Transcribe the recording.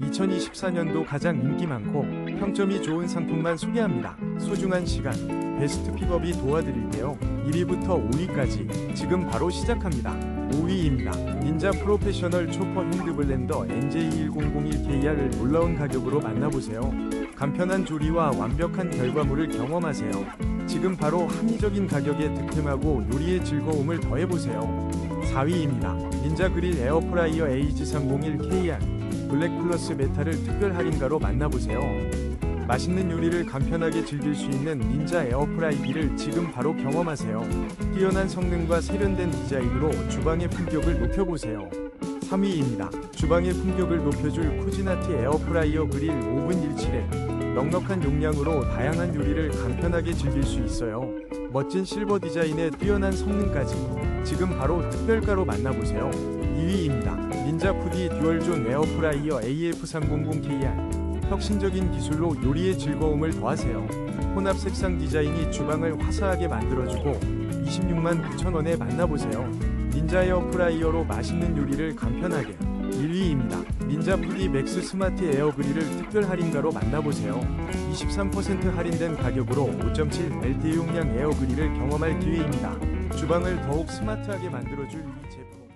2024년도 가장 인기 많고 평점이 좋은 상품만 소개합니다. 소중한 시간, 베스트 픽업이 도와드릴게요. 1위부터 5위까지 지금 바로 시작합니다. 5위입니다. 닌자 프로페셔널 초퍼 핸드블렌더 NJ1001KR을 놀라운 가격으로 만나보세요. 간편한 조리와 완벽한 결과물을 경험하세요. 지금 바로 합리적인 가격에 득템하고 요리의 즐거움을 더해보세요. 4위입니다. 닌자 그릴 에어프라이어 AG301KR 블랙 플러스 메탈을 특별 할인가로 만나보세요. 맛있는 요리를 간편하게 즐길 수 있는 닌자 에어프라이기를 지금 바로 경험하세요. 뛰어난 성능과 세련된 디자인으로 주방의 품격을 높여보세요. 3위입니다. 주방의 품격을 높여줄 쿠지나티 에어프라이어 그릴 5분 17에 넉넉한 용량으로 다양한 요리를 간편하게 즐길 수 있어요. 멋진 실버 디자인에 뛰어난 성능까지 지금 바로 특별가로 만나보세요. 2위입니다. 닌자 푸디 듀얼존 에어프라이어 AF300KR 혁신적인 기술로 요리의 즐거움을 더하세요. 혼합 색상 디자인이 주방을 화사하게 만들어주고 26만 9천원에 만나보세요. 닌자 에어프라이어로 맛있는 요리를 간편하게 1위입니다. 닌자 푸디 맥스 스마트 에어 그릴을 특별 할인가로 만나보세요. 23% 할인된 가격으로 5.7 LTE 용량 에어 그릴을 경험할 기회입니다. 주방을 더욱 스마트하게 만들어줄 이 제품.